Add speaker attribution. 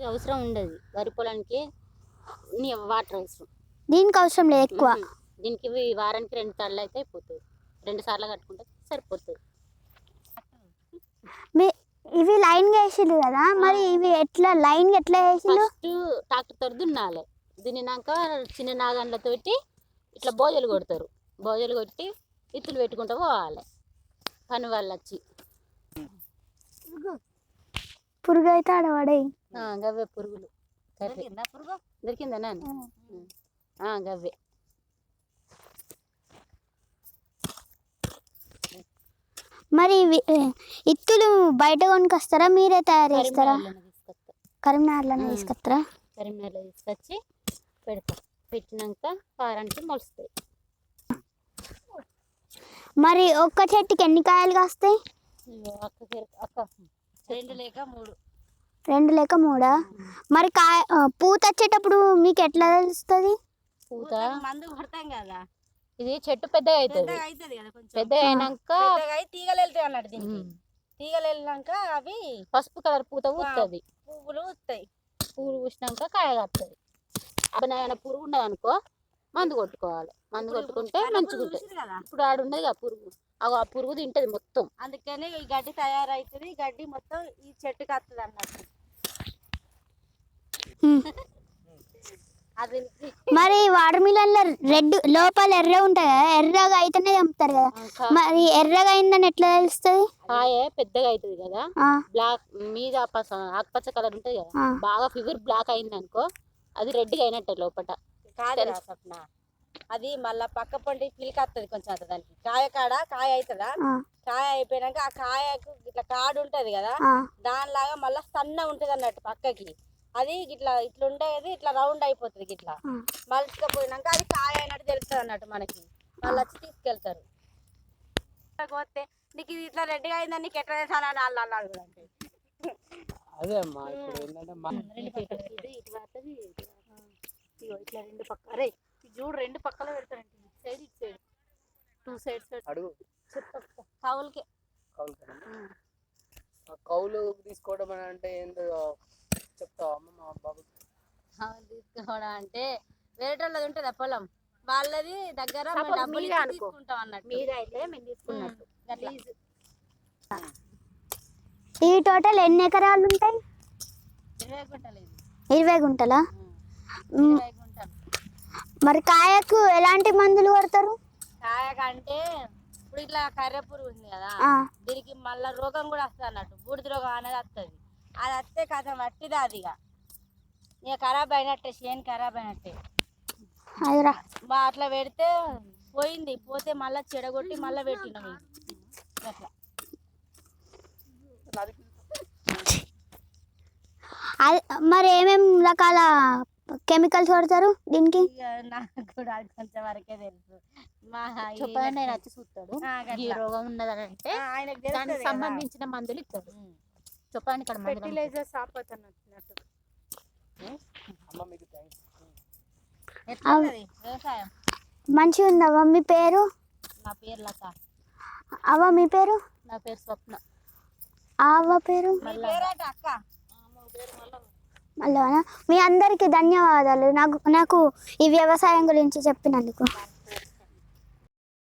Speaker 1: ఇది అవసరం ఉండదు. వరి పొలానికి వాటర్ అవసరం.
Speaker 2: దీనికి అవసరం లేదు ఎక్కువ.
Speaker 1: దీనికి వారానికి రెండు సార్లు అయితే అయిపోతుంది. రెండు సార్లు కట్టుకుంటే సరిపోతుంది.
Speaker 2: మీ ఇవి లైన్ వేసిరు కదా మరి ఇవి ఎట్లా లైన్ ఎట్లా వేసిరు
Speaker 1: ఫస్ట్ ట్రాక్టర్తో దున్నాలి. దున్నినాక చిన్న నాగన్లతోటి ఇట్లా బోజలు కొడతారు. బోజలు కొట్టి ఇత్తులు పెట్టుకుంటూ పోవాలి. పని వాళ్ళు వచ్చి.
Speaker 2: పురుగు అయితే ఆడవాడే
Speaker 1: గవ్వే పురుగులు. దొరికిందా నాన్న? ఆ, గవ్వే.
Speaker 2: మరి ఇత్తులు బయట కొనుకొస్తారా? మీరే తయారు చేస్తారా?
Speaker 1: కరీంనగర్లోనే.
Speaker 2: తీసుకొస్తారా?
Speaker 1: కరీంనగర్లో తీసుకొచ్చి పెడతాం. పెట్టినాక వారానికి మొలుస్తాయి.
Speaker 2: మరి ఒక్క చెట్టుకి ఎన్ని కాయలు కాస్తాయి
Speaker 1: అక్క అక్క. రెండు లేక మూడు.
Speaker 2: రెండు లేక మూడా? మరి కాయ పూత వచ్చేటప్పుడు మీకు ఎట్లా తెలుస్తుంది?
Speaker 1: పూత
Speaker 3: మందు కొడతాం కదా.
Speaker 1: ఇది చెట్టు పెద్దగా అవుతుంది
Speaker 3: పెద్దగా అవుతుంది కదా కొంచెం.
Speaker 1: పెద్దగా అయినాక
Speaker 3: పెద్దగా అయి తీగలు వెళ్తాయి అన్నట్టు దీనికి. తీగలు వెళ్ళినాక అవి
Speaker 1: పసుపు కలర్ పూత పూస్తుంది
Speaker 3: పువ్వులు వస్తాయి
Speaker 1: పువ్వు పూసినాక కాయ కాస్తుంది అప్పుడు ఏమైనా పురుగు ఉన్నది అనుకో మందు కొట్టుకోవాలి. మందు కొట్టుకుంటే మంచిగా ఉంటుంది ఇప్పుడు ఆడు ఉన్నది కదా పురుగు. అగో ఆ పురుగు తింటది మొత్తం.
Speaker 3: అందుకని ఈ గడ్డి తయారవుతుంది ఈ గడ్డి మొత్తం ఈ చెట్టుకి వస్తుంది అన్నట్టు. అది
Speaker 2: మరి వాటర్ మిలన్లో రెడ్ లోపల ఎర్ర ఉంటాయి కదా? ఎర్రగా అయితేనే చంపుతారు కదా?
Speaker 1: ఆ
Speaker 2: మరి ఎర్రగా అయిందని ఎట్లా తెలుస్తుంది?
Speaker 1: కాయ పెద్దగా అవుతుంది కదా?
Speaker 2: ఆ,
Speaker 1: బ్లాక్ మీద ఆకుపచ్చ కలర్ ఉంటుంది కదా?
Speaker 2: ఆ,
Speaker 1: బాగా ఫిగర్ బ్లాక్ అయింది అనుకో అది రెడ్గా అయినట్టే లోపల
Speaker 3: కాదు రా స్వప్న. అది మళ్ళా పక్క పండి పిలికత్తది కొంచెం అంత దానికి కాయ కాడ? కాయ అవుతుందా
Speaker 2: ఆ,
Speaker 3: కాయ అయిపోయినాక ఆ కాయకు ఇట్లా కాడు ఉంటది కదా దానిలాగా మళ్ళా సన్న ఉంటది అన్నట్టు పక్కకి. అది ఇట్లా ఇట్లా ఉండేది ఇట్లా రౌండ్ అయిపోతుంది ఇట్లా. మలుచుకపోయినాక అది కాయ అయినట్టు తెలుస్తుంది అన్నట్టు మనకి. వాళ్ళు వచ్చి తీసుకెళ్తారు. పోతే నీకు ఇది ఇట్లా రెడ్డిగా అయిందని నీకు ఎట్లా తెలుసా? కూడా అంటే
Speaker 4: అదే అమ్మా ఇప్పుడు ఏంటంటే
Speaker 1: ఇగో ఇట్లా రెండు పక్క అరే చూడు రెండు పక్కల పెడతారంటే ఇటు సైడ్ ఇటు సైడ్ టూ సైడ్స్
Speaker 4: అడుగు.
Speaker 3: కవులకి
Speaker 4: కౌలు కదా ఆ కౌలు తీసుకోవడం అని అంటే ఏందో చెప్తావా అమ్మ మా బాబు?
Speaker 3: తీసుకోవడం అంటే వేరేటోళ్ళది ఉంటుంది పొలం? వాళ్ళది దగ్గర డబ్బులు
Speaker 1: మీరే.
Speaker 3: తీసుకుంటాం అన్నట్టు.
Speaker 1: మీద అయితే మేము తీసుకున్నట్టు. Please.
Speaker 2: ఈ టోటల్ ఎన్ని ఎకరాలు ఉంటాయి?
Speaker 3: ఇరవై గుంటలు ఇది
Speaker 2: ఇరవై గుంటలా మ్,
Speaker 3: ఇరవై గుంటలు
Speaker 2: మరి కాయకు ఎలాంటి మందులు కొడతారు
Speaker 3: కాయ కంటే ఇప్పుడు ఇట్లా కర్రె పురుగు ఉంది కదా దీనికి మళ్ళా రోగం కూడా వస్తుంది అన్నట్టు బూడిద రోగం అనేది వస్తుంది. అది వస్తే కథ మట్టిది అది ఇక. ఇక ఖరాబ్ అయినట్టే చేను ఖరాబ్ అయినట్టే. మా అట్లా పెడితే పోయింది పోతే మళ్ళీ చెడగొట్టి మళ్ళీ పెట్టినాం. అట్లా.
Speaker 2: మరి ఏమేం రకాల కెమికల్స్ కొడతారు దీనికి?
Speaker 3: నాకు కూడా అది కొంచెం వరకే తెలుసు. మా
Speaker 1: చెప్పండి నేను వచ్చి చూస్తాడు.
Speaker 3: ఆ,
Speaker 1: ఈ
Speaker 3: గట్లా.
Speaker 1: రోగం ఉన్నదని అంటే
Speaker 3: ఆయనకు
Speaker 1: దానికి. సంబంధించిన మందులు ఇస్తారు ఇక్కడ
Speaker 3: వ్యవసాయం?
Speaker 2: మంచిగా ఉందవ్వ మీ పేరు?
Speaker 1: నా పేరు లత.
Speaker 2: అవ్వ మీ పేరు?
Speaker 1: నా పేరు స్వప్న.
Speaker 2: ఆ అవ్వ పేరు?
Speaker 3: అక్క?
Speaker 2: మళ్ళీ మీ అందరికీ ధన్యవాదాలు. నాకు నాకు ఈ వ్యవసాయం గురించి చెప్పినందుకు.